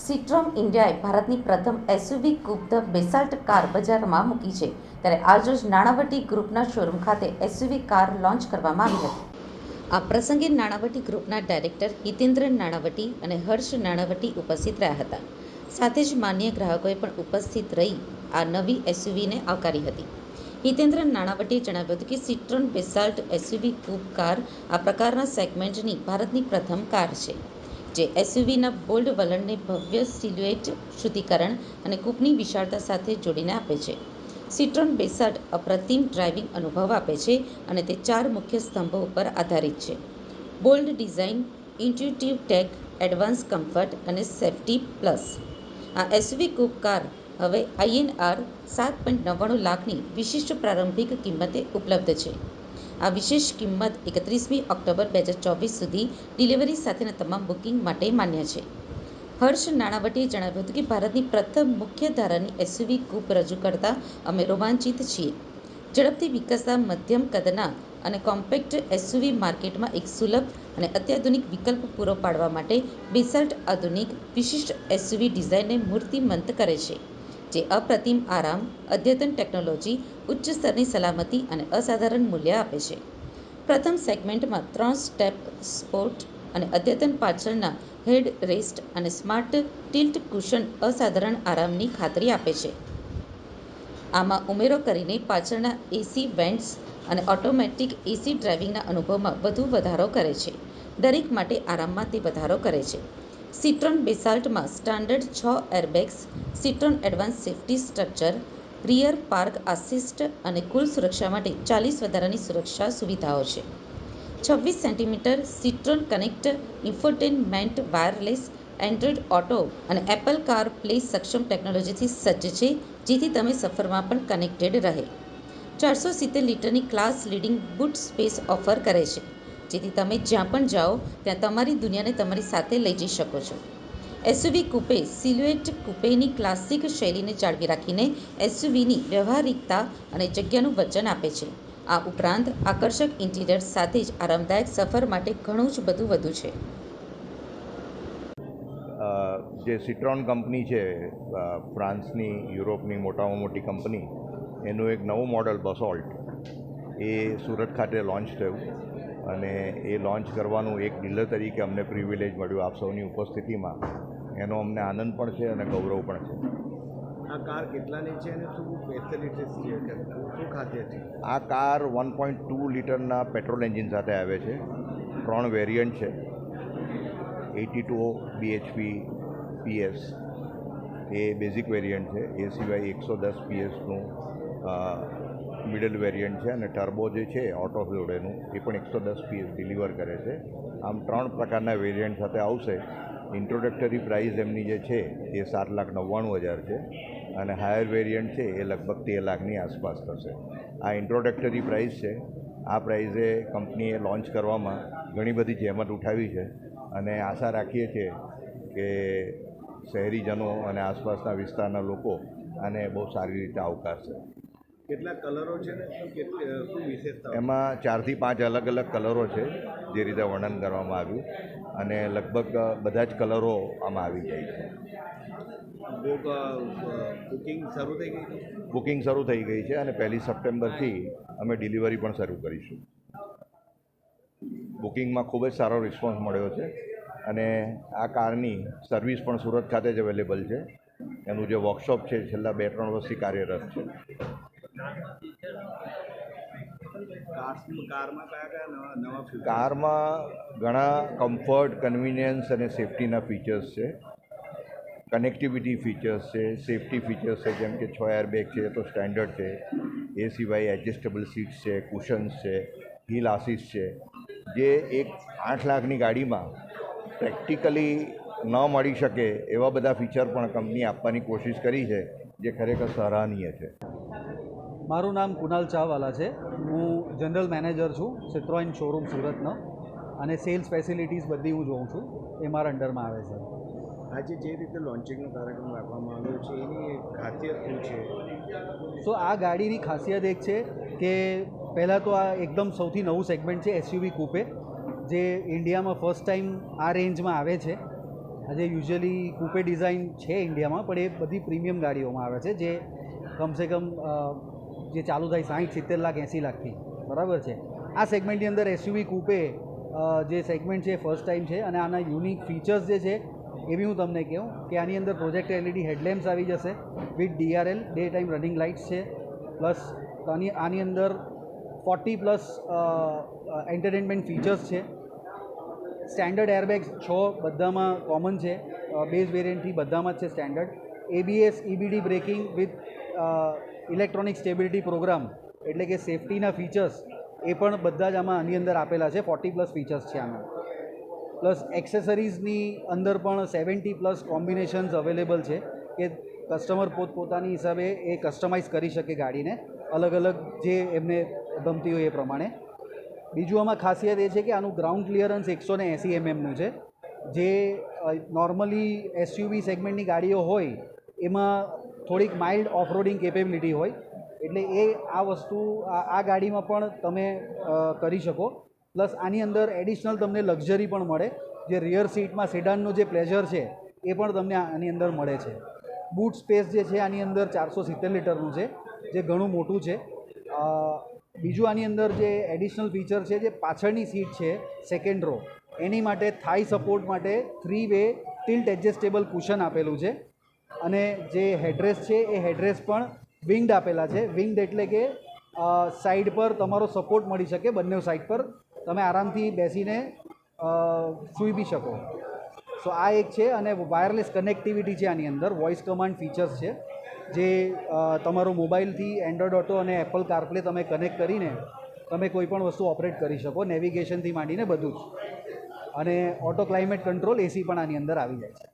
સિટ્રોમ ઇન્ડિયાએ ભારતની પ્રથમ એસયુવી કૂપ બેસાલ્ટ કાર બજારમાં મૂકી છે. ત્યારે આજરોજ નાણાવટી ગ્રુપના શોરૂમ ખાતે એસયુવી કાર લોન્ચ કરવામાં આવી હતી. આ પ્રસંગે નાણાવટી ગ્રુપના ડાયરેક્ટર હિતેન્દ્ર નાણાવટી અને હર્ષ નાણાવટી ઉપસ્થિત રહ્યા હતા. સાથે જ માન્ય ગ્રાહકોએ પણ ઉપસ્થિત રહી આ નવી એસયુવીને આવકારી હતી. હિતેન્દ્ર નાણાવટીએ જણાવ્યું હતું કે Citroen Basalt SUV coupe car આ પ્રકારના સેગમેન્ટની ભારતની પ્રથમ કાર છે. જે એસયુવીના બોલ્ડ વલણને ભવ્ય સિલ્યુએટ, શુદ્ધિકરણ અને કૂપની વિશાળતા સાથે જોડીને આપે છે. સિટ્રોન બેસાડ અપ્રતિમ ડ્રાઇવિંગ અનુભવ આપે છે અને તે ચાર મુખ્ય સ્તંભો ઉપર આધારિત છે. Bold design intuitive tech, advance comfort અને સેફ્ટી પ્લસ. આ એસયુવી કૂપ કાર હવે આઈએનઆર સાત પોઈન્ટ નવ્વાણું લાખની વિશિષ્ટ પ્રારંભિક કિંમતે ઉપલબ્ધ છે. આ વિશેષ કિંમત એકત્રીસમી ઓક્ટોબર બે હજાર ચોવીસ સુધી ડિલિવરી સાથેના તમામ બુકિંગ માટે માન્ય છે. હર્ષ નાણાવટીએ જણાવ્યું હતું કે ભારતની પ્રથમ મુખ્ય ધારાની એસયુવી કૂપ રજૂ કરતા અમે રોમાંચિત છીએ. ઝડપથી વિકસતા મધ્યમ કદના અને કોમ્પેક્ટ એસયુવી માર્કેટમાં એક સુલભ અને અત્યાધુનિક વિકલ્પ પૂરો પાડવા માટે બેસાલ્ટ આધુનિક વિશિષ્ટ એસયુવી ડિઝાઇનને મૂર્તિમંત કરે છે. જે અપ્રતિમ આરામ, અદ્યતન ટેકનોલોજી, ઉચ્ચ સ્તરની સલામતી અને અસાધારણ મૂલ્ય આપે છે. પ્રથમ સેગમેન્ટમાં ત્રણ સ્ટેપ સ્પોર્ટ અને અદ્યતન પાછળના હેડ રેસ્ટ અને સ્માર્ટ ટિલ્ટ કુશન અસાધારણ આરામની ખાતરી આપે છે. આમાં ઉમેરો કરીને પાછળના એસી વેન્ટ્સ અને ઓટોમેટિક એસી ડ્રાઇવિંગના અનુભવમાં વધુ વધારો કરે છે. દરેક માટે આરામમાં તે વધારો કરે છે. સિટ્રોન બેસાલ્ટમાં સ્ટાન્ડર્ડ છ airbags Citroen advance safety structure rear park assist અને કુલ સુરક્ષા માટે ચાલીસ વધારાની સુરક્ષા સુવિધાઓ છે. છવ્વીસ centimetre Citroen connect infotainment wireless Android auto અને એપલ કાર પ્લે સક્ષમ ટેકનોલોજીથી સજ્જ છે, જેથી તમે સફરમાં પણ કનેક્ટેડ રહે. ચારસો સિત્તેર લીટરની class leading boot space offer કરે છે. જેથી તમે જ્યાં પણ જાઓ, ત્યાં તમારી દુનિયાને તમારી સાથે લઈ જઈ શકો છો. એસયુવી કૂપે સિલ્યુએટ કૂપેની ક્લાસિક શૈલીને જાળવી રાખીને એસયુવીની વ્યવહારિકતા અને જગ્યાનું વચન આપે છે. આ ઉપરાંત આકર્ષક ઇન્ટિરિયર સાથે જ આરામદાયક સફર માટે ઘણું જ બધું વધુ છે. જે સિટ્રોન કંપની છે ફ્રાન્સની, યુરોપની મોટામાં મોટી કંપની, એનું એક નવું મોડલ બસોલ્ટ એ સુરત ખાતે લોન્ચ થયું. અને એ લોન્ચ કરવાનું એક ડીલર તરીકે અમને પ્રિવિલેજ મળ્યું આપ સૌની ઉપસ્થિતિમાં. એનો અમને આનંદ પણ છે અને ગૌરવ પણ છે. આ કાર કેટલાની છે અને શું ફેસિલિટીઝ છે? શું ખાસિયત છે? આ કાર વન પોઈન્ટ ટુ લીટરના પેટ્રોલ એન્જિન સાથે આવે છે. ત્રણ વેરિયન્ટ છે. એટી ટુ બીએચપી પીએસ એ બેઝિક વેરિયન્ટ છે. એ સિવાય એકસો દસ પીએસનું મિડલ વેરિયન્ટ છે અને ટર્બો જે છે ઓટો જોડેનું એ પણ એકસો દસ પીએસ ડિલિવર કરે છે. આમ ત્રણ પ્રકારના વેરિયન્ટ સાથે આવશે. ઇન્ટ્રોડક્ટરી પ્રાઇસ એમની જે છે, એ સાત લાખ નવ્વાણું હજાર છે અને હાયર વેરિયન્ટ છે, એ લગભગ તેર લાખની આસપાસ થશે. આ ઇન્ટ્રોડક્ટરી પ્રાઇસ છે. આ પ્રાઇઝે કંપનીએ લોન્ચ કરવામાં ઘણી બધી જહેમત ઉઠાવી છે અને આશા રાખીએ છીએ કે શહેરીજનો અને આસપાસના વિસ્તારના લોકો આને બહુ સારી રીતે આવકારશે. કેટલા કલરો છે ને? એમાં ચારથી પાંચ અલગ અલગ કલરો છે જે રીતે વર્ણન કરવામાં આવ્યું. અને લગભગ બધા જ કલરો આમાં આવી જાય છે. બુકિંગ શરૂ થઈ ગઈ છે? બુકિંગ શરૂ થઈ ગઈ છે અને પહેલી સપ્ટેમ્બરથી અમે ડિલિવરી પણ શરૂ કરીશું. બુકિંગમાં ખૂબ જ સારો રિસ્પોન્સ મળ્યો છે અને આ કારની સર્વિસ પણ સુરત ખાતે જ અવેલેબલ છે. એનું જે વર્કશોપ છે છેલ્લા બે ત્રણ વર્ષથી કાર્યરત છે. કારમાં ઘણા કમ્ફર્ટ કન્વિનિયન્સ અને સેફ્ટીના ફીચર્સ છે. કનેક્ટિવિટી ફીચર્સ છે સેફ્ટી ફીચર્સ છે, જેમ કે છ એરબેગ છે તો સ્ટેન્ડર્ડ છે. એ સિવાય એડજસ્ટેબલ સીટ્સ છે કુશન્સ છે હિલ આસીસ છે. જે એક આઠ લાખની ગાડીમાં પ્રેક્ટિકલી ન મળી શકે એવા બધા ફીચર પણ કંપની આપવાની કોશિશ કરી છે, જે ખરેખર સરાહનીય છે. મારું નામ કુનાલ ચાવાલા છે. હું જનરલ મેનેજર છું સિત્રોઇન શોરૂમ સુરતનો અને સેલ્સ ફેસિલિટીઝ બધી હું જોઉં છું. એ મારા અંડરમાં આવે છે. આજે જે રીતે લોન્ચિંગનો કાર્યક્રમ રાખવામાં આવ્યો છે એની ખાસિયત શું છે? સો આ ગાડીની ખાસિયત એક છે કે પહેલાં તો આ એકદમ સૌથી નવું સેગમેન્ટ છે એસયુવી કૂપે જે ઇન્ડિયામાં ફર્સ્ટ ટાઈમ આ રેન્જમાં આવે છે. આજે યુઝ્યુઅલી કૂપે ડિઝાઇન છે ઇન્ડિયામાં પણ એ બધી પ્રીમિયમ ગાડીઓમાં આવે છે જે કમસે કમ જે ચાલુ થાય સાહીઠ સિત્તેર લાખ, એંસી લાખથી. બરાબર છે? આ સેગમેન્ટની અંદર એસયુવી કૂપે જે સેગમેન્ટ છે ફર્સ્ટ ટાઈમ છે અને આના યુનિક ફીચર્સ જે છે, એ બી હું તમને કહું કે આની અંદર પ્રોજેક્ટ એલઈડી હેડલેમ્પ્સ આવી જશે with DRL daytime running lights છે પ્લસ આની આની અંદર ફોર્ટી પ્લસ એન્ટરટેનમેન્ટ ફીચર્સ છે. સ્ટેન્ડર્ડ એરબેગ્સ છ બધામાં કોમન છે બેઝ વેરિયન્ટથી બધામાં જ છે standard ABS EBD braking with electronic stability program એટલે કે સેફટીના ફીચર્સ એ પણ બધા જ આમાં આની અંદર આપેલા છે. ફોર્ટી પ્લસ ફીચર્સ છે આમાં. પ્લસ એક્સેસરીઝની અંદર પણ સેવન્ટી પ્લસ કોમ્બિનેશન્સ અવેલેબલ છે કે કસ્ટમર પોતપોતાની હિસાબે એ કસ્ટમાઇઝ કરી શકે ગાડીને. અલગ અલગ જે એમને ગમતી હોય એ પ્રમાણે. બીજું આમાં ખાસિયત એ છે કે આનું ગ્રાઉન્ડ ક્લિયરન્સ એકસો ને એસી એમએમનું છે. જે નોર્મલી એસયુવી સેગમેન્ટની ગાડીઓ હોય એમાં થોડીક માઇલ્ડ ઓફરોડિંગ કેપેબિલિટી હોય, એટલે એ આ વસ્તુ, આ ગાડીમાં પણ તમે કરી શકો. પ્લસ આની અંદર એડિશનલ તમને લક્ઝરી પણ મળે. જે રિયર સીટમાં સેડાનનો જે પ્લેઝર છે, એ પણ તમને આની અંદર મળે છે. બૂટ સ્પેસ જે છે, આની અંદર ચારસો સિત્તેર લીટરનું છે, જે ઘણું મોટું છે. બીજું આની અંદર જે એડિશનલ ફીચર છે, જે પાછળની સીટ છે સેકન્ડ રો એની માટે થાઈ સપોર્ટ માટે three way tilt adjustable cushion આપેલું છે. અને જે હેડરેસ છે, એ હેડરેસ પણ વિંગ્ડ આપેલા છે. વિંગ્ડ એટલે કે સાઈડ પર તમારો સપોર્ટ મળી શકે, બંને સાઈડ પર. તમે આરામથી બેસીને સૂઈ બી શકો. સો આ એક છે અને વાયરલેસ કનેક્ટિવિટી છે આની અંદર. વોઇસ કમાન્ડ ફીચર્સ છે. જે તમારો મોબાઈલથી એન્ડ્રોઇડ ઓટો અને એપલ કારપ્લે તમે કનેક્ટ કરીને, તમે કોઈ પણ વસ્તુ ઓપરેટ કરી શકો નેવિગેશનથી માંડીને બધું જ. અને ઓટો ક્લાઇમેટ કંટ્રોલ એસી પણ આની અંદર આવી જાય છે.